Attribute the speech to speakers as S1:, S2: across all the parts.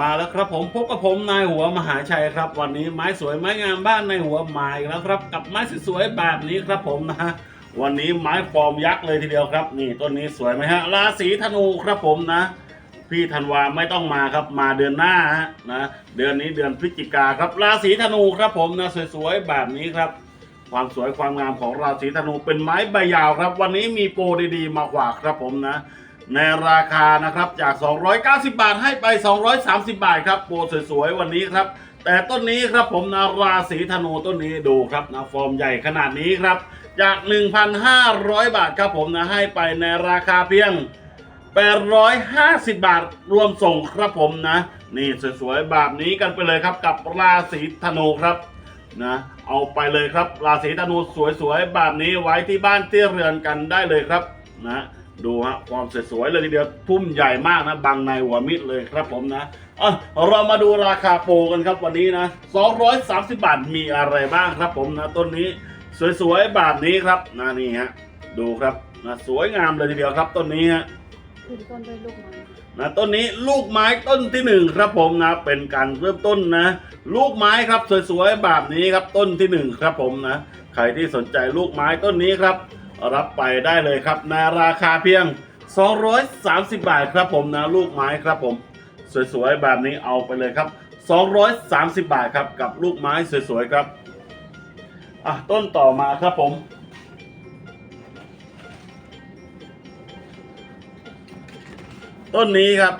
S1: มาแล้วครับผมพบกับผมนายหัวมหาชัยครับ วันนี้ไม้สวยไม้งามบ้านนายหัวมาอีกแล้วครับ กับไม้สวยๆแบบนี้ครับผมนะวันนี้ไม้ฟอร์มยักษ์เลยทีเดียวครับ นี่ต้นนี้สวยไหมฮะราศีธนูครับผมนะ พี่ธันวาไม่ต้องมาครับ มาเดือนหน้าฮะนะเดือนนี้เดือนพฤศจิกาครับราศีธนูครับผมนะสวยๆแบบนี้ครับ ความสวยความงามของราศีธนูเป็นไม้ใบยาวครับ วันนี้มีโปรดีๆมาฝากครับผมนะ ในราคานะครับจาก 290 บาทให้ไป 230 บาทครับโปรสวยๆวันนี้ครับ แต่ต้นนี้ครับผมนะราศีธนูต้นนี้ดูครับนะฟอร์มใหญ่ขนาดนี้ครับ จาก 1,500 บาทครับผมนะให้ไปในราคาเพียง 850 บาทรวมส่งครับผมนะ นี่สวยๆแบบนี้กันไปเลยครับกับราศีธนูครับนะเอาไปเลยครับราศีธนูสวยๆแบบนี้ไว้ที่บ้านที่เรือนกันได้เลยครับนะ ดูฮะความสวยๆเลยทีเดียวพุ่มใหญ่มากนะบังในหัวมิดเลยครับผมนะอะเรามาดูราคาโปรกันครับวันนี้นะ230 บาทมีอะไรบ้างครับผมนะต้นนี้สวยๆแบบนี้ครับนะนี่ฮะดูครับนะสวยงามเลยทีเดียวครับต้นนี้ฮะ
S2: ขึ้นต้นด้วยลูกไม้
S1: นะต้นนี้ลูกไม้ต้นที่หนึ่งครับผมนะเป็นการเริ่มต้นนะ ลูกไม้ครับสวยๆแบบนี้ครับต้นที่หนึ่งครับผมนะใครที่สนใจลูกไม้ต้นนี้ครับ รับไปได้เลยครับในราคาเพียง 230 บาทครับผมนะลูกไม้ครับผม สวยๆแบบนี้เอาไปเลยครับ 230 บาทครับกับลูกไม้สวยๆครับอะต้นต่อมาครับผมต้นนี้ครับ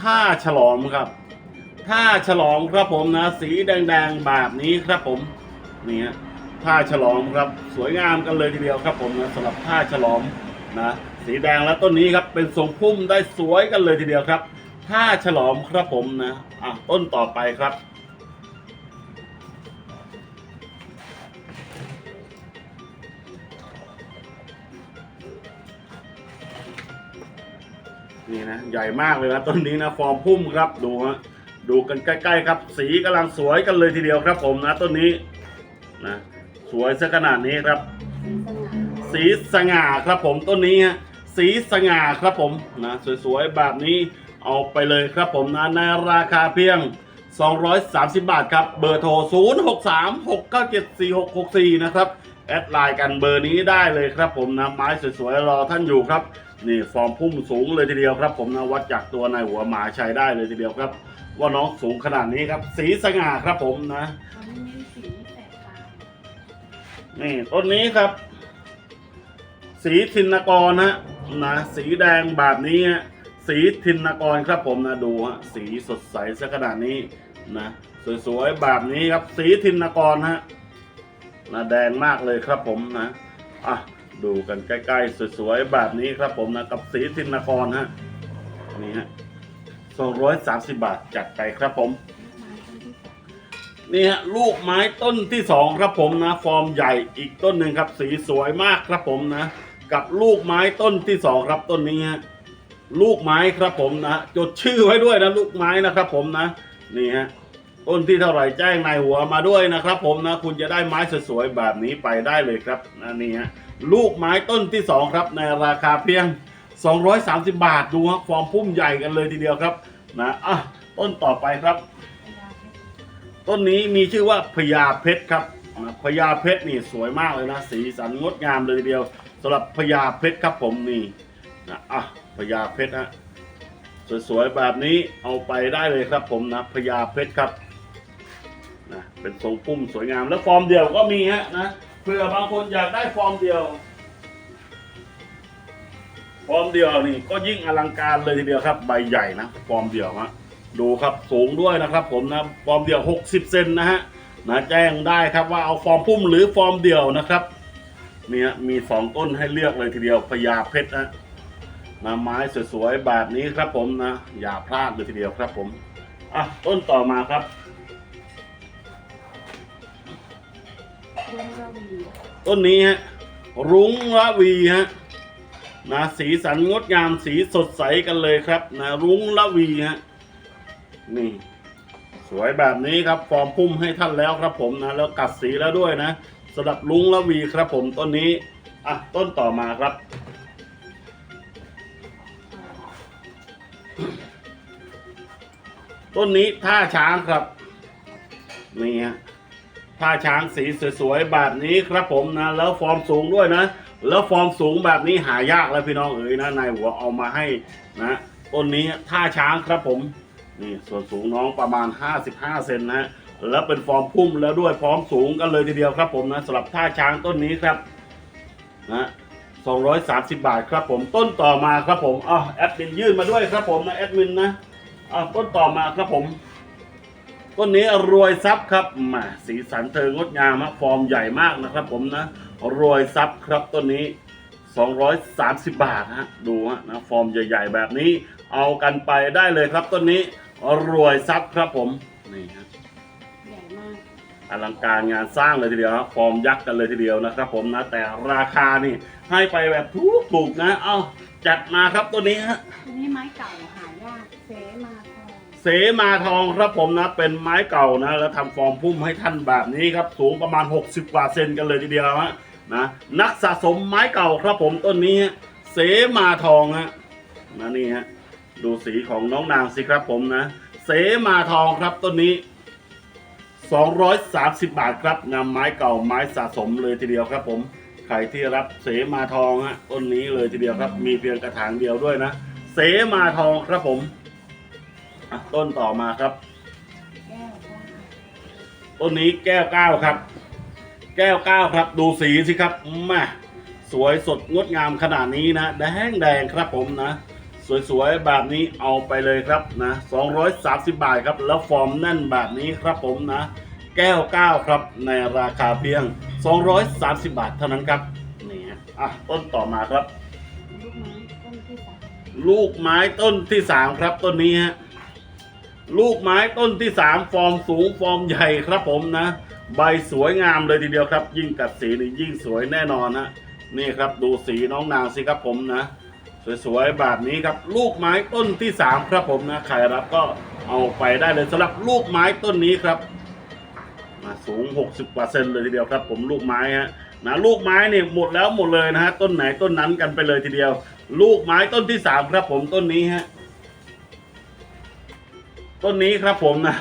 S1: ท่าฉลอมครับท่าฉลอมครับผมนะ สีแดงๆแบบนี้ครับผมนี่ฮะ ท่าฉลอมครับสวยงามกันเลยทีเดียวครับผมนะสำหรับท่าฉลอมนะสีแดงและต้นนี้ครับเป็นทรงพุ่มได้สวยกันเลยทีเดียวครับท่าฉลอมครับผมนะอะต้นต่อไปครับนี่นะใหญ่มากเลยนะต้นนี้นะฟอร์มพุ่มครับดูฮะดูกันใกล้ ๆ ครับ สีกำลังสวยกันเลยทีเดียวครับผมนะต้นนี้นะ สวยซะขนาดนี้ครับ
S2: สีสง่า
S1: สีสง่าครับผมต้นนี้ฮะสีสง่าครับผมนะสวยๆแบบนี้เอาไปเลยครับผมนะในราคาเพียง 230 บาทครับ เบอร์โทร 0636974664 นะครับ แอดไลน์กันเบอร์นี้ได้เลยครับผมนะไม้สวยๆรอท่านอยู่ครับ นี่ฟอร์มพุ่มสูงเลยทีเดียวครับ ผมนะวัดจากตัวนายหัวหมาชัยได้เลยทีเดียวครับ ว่าน้องสูงขนาดนี้ครับ สีสง่าครับผมนะ นี่ต้นนี้ครับ สีทินกรฮะนะสีแดงแบบนี้ฮะสีทินกรครับผมนะดูฮะสีสดใสซะขนาดนี้นะสวยๆแบบนี้ครับ สีทินกรฮะนะแดงมากเลยครับผมนะอะดูกันใกล้ๆสวยๆแบบนี้ครับผมนะกับสีทินกรฮะนี่ฮะสองร้อยสามสิบบาทจัดไปครับผม
S2: นี่
S1: ฮะลูกไม้ต้นที่สองครับผมนะ ฟอร์มใหญ่อีกต้นหนึ่งครับ สีสวยมากครับผมนะ กับลูกไม้ต้นที่สองครับต้นนี้ฮะลูกไม้ครับผมนะจดชื่อไว้ด้วยนะลูกไม้นะครับผมนะนี่ฮะต้นที่เท่าไหร่แจ้งนายหัวมาด้วยนะครับ ผมนะ คุณจะได้ไม้สวยๆแบบนี้ไปได้เลยครับนะนี่ฮะลูกไม้ต้นที่สองครับ ในราคาเพียง 230 บาทดูฮะฟอร์มพุ่มใหญ่กันเลยทีเดียวครับนะอะต้นต่อไปครับ ต้นนี้มีชื่อว่าพญาเพชรครับพญาเพชรนี่สวยมากเลยนะ สีสันงดงามเลยทีเดียวสำหรับพญาเพชรครับผมนี่นะอะพญาเพชรฮะสวยๆแบบนี้เอาไปได้เลยครับผมนะพญาเพชรครับนะเป็นทรงพุ่มสวยงามแล้วฟอร์มเดียวก็มีฮะนะเผื่อบางคนอยากได้ฟอร์มเดียว ฟอร์มเดียวนี่ก็ยิ่งอลังการเลยทีเดียวครับ ใบใหญ่นะฟอร์มเดียวฮะ ดูครับสูงด้วยนะครับผมนะฟอร์มเดี่ยว 60 เซนนะฮะนะแจ้งได้ครับว่าเอาฟอร์มพุ่มหรือฟอร์มเดี่ยวนะครับเนี่ยมีสองต้นให้เลือกเลยทีเดียวพญาเพชรนะนะไม้สวยๆแบบนี้ครับผมนะอย่าพลาดเลยทีเดียวครับผมอะต้นต่อมาครับต้นนี้ฮะรุ้งละวีฮะนะสีสันงดงามสีสดใสกันเลยครับนะรุ้งละวีฮะ นี่ สวยแบบนี้ครับ ฟอร์มพุ่มให้ท่านแล้วครับผมนะ แล้วกัดสีแล้วด้วยนะสำหรับลุงละวีครับผมต้นนี้ อะ ต้นต่อมาครับ ต้นนี้ท่าช้างครับ นี่ฮะท่าช้างสีสวยๆแบบนี้ครับผมนะ แล้วฟอร์มสูงด้วยนะ แล้วฟอร์มสูงแบบนี้หายากแล้วพี่น้องเอ๋ยนะนายหัวเอามาให้นะต้นนี้ท่าช้างครับผม นี่ส่วนสูงน้องประมาณ 55 เซนนะแล้วเป็นฟอร์มพุ่มแล้วด้วยพร้อมสูงกันเลยทีเดียวครับผมนะสำหรับท่าช้างต้นนี้ครับนะ230 บาทครับผมต้นต่อมาครับผมอ้าแอดมินยื่นมาด้วยครับผมนะแอดมินนะอ้าต้นต่อมาครับผม ต้นนี้รวยซับครับมาสีสันเธองดงามฮะฟอร์มใหญ่มากนะครับ ผมนะรวยซับครับต้นนี้ 230 บาทฮะดูฮะนะฟอร์มใหญ่ ๆ แบบนี้ เอากันไปได้เลยครับต้นนี้ รวยซับครับผมนี่ฮะ
S2: ใหญ่มาก
S1: อลังการงานสร้างเลยทีเดียวครับฟอร์มยักษ์กันเลยทีเดียวนะครับ ผมนะแต่ราคานี่ให้ไปแบบถูกถูกๆนะ เอาจัดมาครับตัวนี้ฮะ
S2: อันนี้ไม้เก่าหายากเสมาทอง
S1: เสมาทองครับผมนะ เป็นไม้เก่านะ แล้วทำฟอร์มพุ่มให้ท่านแบบนี้ครับ สูงประมาณ 60 กว่าเซนกันเลยทีเดียวฮะนะนักสะสมไม้เก่าครับผมต้นนี้ฮะเสมาทองฮะนะนี่ฮะ ดูสีของน้องนางสิครับผมนะ เสมาทองครับต้นนี้ 230 บาทครับนำไม้เก่าไม้สะสมเลยทีเดียวครับผมใครที่รับเสมาทองฮะต้นนี้เลยทีเดียวครับ มีเพียงกระถางเดียวด้วยนะ เสมาทองครับผมอะต้นต่อมาครับ ต้นนี้แก้วเก้าครับ แก้วเก้าครับ ดูสีสิครับมาสวยสดงดงามขนาดนี้นะแดงแดงครับผมนะ สวยๆแบบนี้เอาไปเลยครับนะ230 บาทครับ แล้วฟอร์มแน่นแบบนี้ครับผมนะ แก้วเก้าครับ ในราคาเพียง 230 บาทเท่านั้นครับนี่ฮะอะต้นต่อมาครับ
S2: ลูกไม้ต้นที่สาม
S1: ลูกไม้ต้นที่สามครับต้นนี้ฮะลูกไม้ต้นที่สามฟอร์มสูงฟอร์มใหญ่ครับผมนะ ใบสวยงามเลยทีเดียวครับ ยิ่งกัดสีนี่ยิ่งสวยแน่นอนฮะนี่ครับดูสีน้องนางสิครับผมนะ สวยๆแบบนี้ครับลูกไม้ต้นที่สามครับผมนะใครรับก็เอาไปได้เลยสำหรับลูกไม้ต้นนี้ครับมาสูง 60กว่าเซนเลยทีเดียวครับผมลูกไม้ฮะนะลูกไม้เนี่ยหมดแล้วหมดเลยนะฮะต้นไหนต้นนั้นกันไปเลยทีเดียว ลูกไม้ต้นที่สามครับผมต้นนี้ฮะต้นนี้ครับผมนะ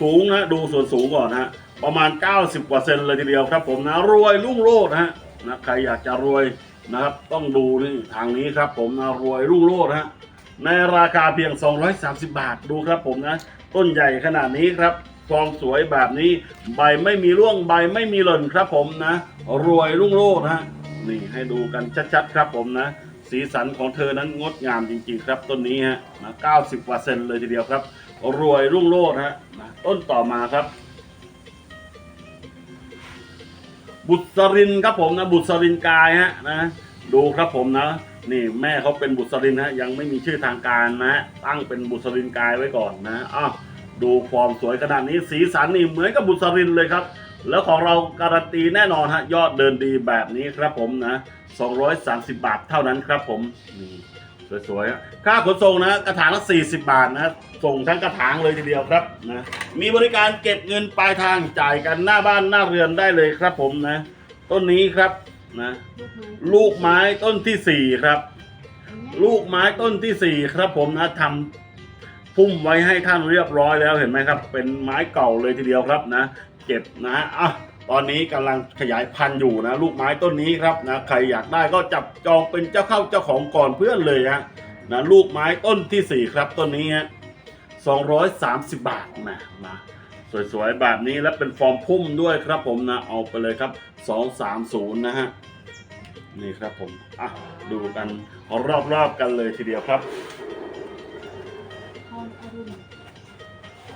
S1: สูงนะดูส่วนสูงก่อนนะฮะประมาณ 90 กว่าเซนเลยทีเดียวครับผมนะรวยรุ่งโรจน์นะฮะนะใครอยากจะรวย นะครับ ต้องดูนี่ทางนี้ครับ ผมนะรวยรุ่งโรจน์นะฮะในราคาเพียง 230 บาทดูครับผมนะ ต้นใหญ่ขนาดนี้ครับฟองสวยแบบนี้ ใบไม่มีร่วงใบไม่มีหล่นครับผมนะ รวยรุ่งโรจน์นะฮะนี่ให้ดูกันชัดๆครับผมนะ สีสันของเธอนั้นงดงามจริงๆครับ ต้นนี้ฮะนะ90กว่าเซนเลยทีเดียวครับ รวยรุ่งโรจน์ฮะนะต้นต่อมาครับ บุษรินครับผมนะ บุษรินกายฮะนะ ดูครับผมนะ นี่แม่เขาเป็นบุษรินฮะยังไม่มีชื่อทางการนะตั้งเป็นบุษรินกายไว้ก่อนนะอ้าวดูความสวยขนาดนี้สีสันนี่เหมือนกับบุษรินเลยครับ แล้วของเราการันตีแน่นอนฮะยอดเดินดีแบบนี้ครับผมนะ230 บาทเท่านั้นครับผมนี่ สวยๆ ค่าขนส่งนะกระถางละ 40 บาทนะส่งทั้งกระถางเลยทีเดียวครับนะมีบริการเก็บเงินปลายทางจ่ายกันหน้าบ้านหน้าเรือนได้เลยครับผมนะ ต้นนี้ครับนะลูกไม้ต้นที่สี่ครับ ลูกไม้ต้นที่สี่ครับผมนะทำพุ่มไว้ให้ท่านเรียบร้อยแล้วเห็นไหมครับ เป็นไม้เก่าเลยทีเดียวครับนะ เก็บนะอะ อนนี้กำลังขยายพันธุ์อยู่นะลูกไม้ต้นนี้ครับนะใครอยากได้ก็จับจองเป็นเจ้าเข้าเจ้าของก่อนเพื่อนเลยฮะนะลูกไม้ต้นที่สี่ครับต้นนี้ฮะสองร้อยสามสิบบาทนะนะสวยๆแบบนี้และเป็นฟอร์มพุ่มด้วยครับผมนะเอาไปเลยครับสองสามศูนย์นะฮะนี่ครับผมอะดูกันรอบๆกันเลยทีเดียวครับ
S2: พรอรุณ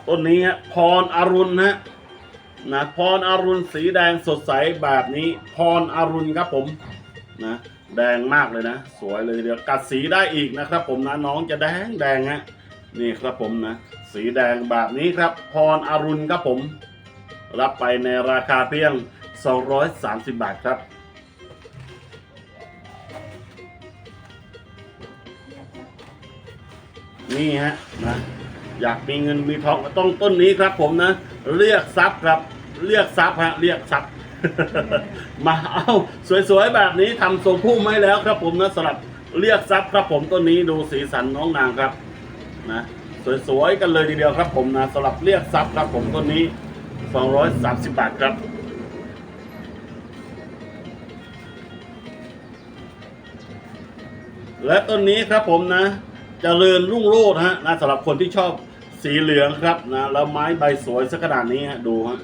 S1: ต้นนี้ฮะพรอรุณนะ นะพรอรุณสีแดงสดใสแบบนี้ พรอรุณครับผมนะแดงมากเลยนะ สวยเลยเดี๋ยวกัดสีได้อีกนะครับ ผมนะน้องจะแดงแดงฮะนี่ครับผมนะ สีแดงแบบนี้ครับ พรอรุณครับผม รับไปในราคาเพียง 230 บาทครับนี่ฮะนะอยากมีเงินมีทองต้องต้นนี้ครับผมนะ เรียกทรัพย์ครับ เรียกทรัพย์ฮะเรียกทรัพย์มาเอาสวยๆแบบนี้ทำทรงพุ่มให้แล้วครับผมนะสำหรับเรียกทรัพย์ครับผมต้นนี้ดูสีสันน้องนางครับนะสวยๆกันเลยทีเดียวครับผมนะสำหรับเรียกซับครับผมต้นนี้ 230 บาทครับและต้นนี้ครับผมนะจะเจริญรุ่งโรจน์ฮะนะสำหรับคนที่ชอบ สีเหลืองครับนะแล้วไม้ใบสวยสักขนาดนี้ฮะดูฮะ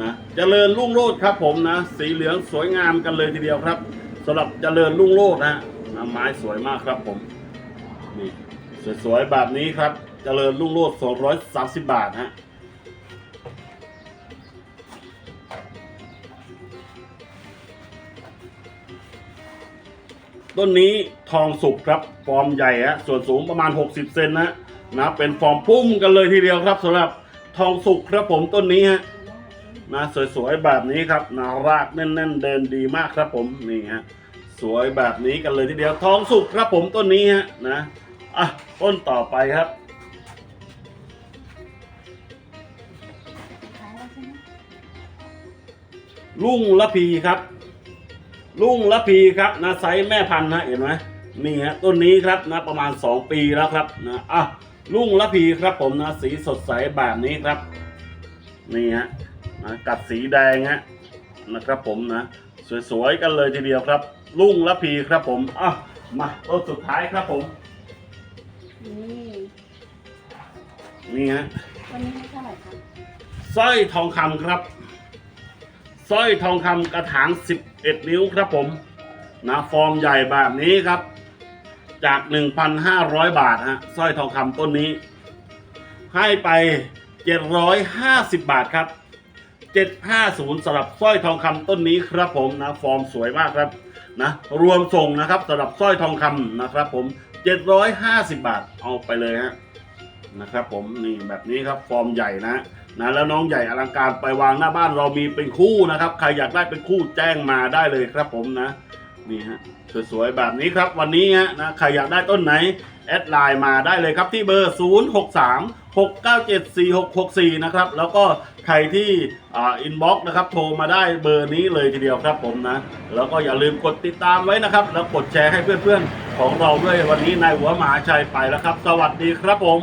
S1: นะเจริญรุ่งโรจน์ครับผมนะ สีเหลืองสวยงามกันเลยทีเดียวครับสำหรับเจริญรุ่งโรจน์ฮะนะไม้สวยมากครับผมนี่สวยๆแบบนี้ครับเจริญรุ่งโรจน์230บาทฮะต้นนี้ทองสุกครับฟอร์มใหญ่ฮะส่วนสูงประมาณ 60 เซนนะ นะเป็นฟอร์มพุ่มกันเลยทีเดียวครับสำหรับทองสุกครับผมต้นนี้ฮะนะสวยๆแบบนี้ครับนารากแน่นๆ เดินดีมากครับผมนี่ฮะสวยแบบนี้กันเลยทีเดียวทองสุกครับผมต้นนี้ฮะนะอะต้นต่อไปครับลุงละพีครับลุงละพีครับนะไซส์แม่พันธุ์นะเห็นไหมนี่ฮะต้นนี้ครับนะประมาณ 2 ปีแล้วครับนะอะ ลุงละพีครับผมนะสีสดใสแบบนี้ครับ นี่ฮะนะกัดสีแดงฮะนะครับผมนะ สวยๆกันเลยทีเดียวครับลุงละพีครับผมอะมาต้นสุดท้ายครับผม
S2: นี่
S1: นี่ฮะ
S2: วันนี้เท่าไหร่คะ
S1: สร้อยทองคำครับสร้อยทองคำกระถาง 11 นิ้วครับผมนะฟอร์มใหญ่แบบนี้ครับ จาก 1,500 บาทฮะสร้อยทองคำต้นนี้ ให้ไป 750 บาทครับ 750สำหรับสร้อยทองคำต้นนี้ครับผมนะฟอร์มสวยมากครับนะรวมส่งนะครับสำหรับสร้อยทองคำนะครับผม 750 บาทเอาไปเลยฮะนะครับผมนี่แบบนี้ครับฟอร์มใหญ่นะนะแล้วน้องใหญ่อลังการไปวางหน้าบ้านเรามีเป็นคู่นะครับ ใครอยากได้เป็นคู่แจ้งมาได้เลยครับผมนะ นี่ฮะสวยๆแบบนี้ครับวันนี้ฮะนะใครอยากได้ต้นไหน แอดไลน์มาได้เลยครับที่เบอร์ 0 6 3 6 9 7 4 6 6 4 นะครับ แล้วก็ใครที่อ่าอินบ็อกซ์นะครับ โทรมาได้เบอร์นี้เลยทีเดียวครับผมนะ แล้วก็อย่าลืมกดติดตามไว้นะครับ แล้วกดแชร์ให้เพื่อนๆ ของเราด้วยวันนี้นายหัวหมหาชัยไปแล้วครับ สวัสดีครับผม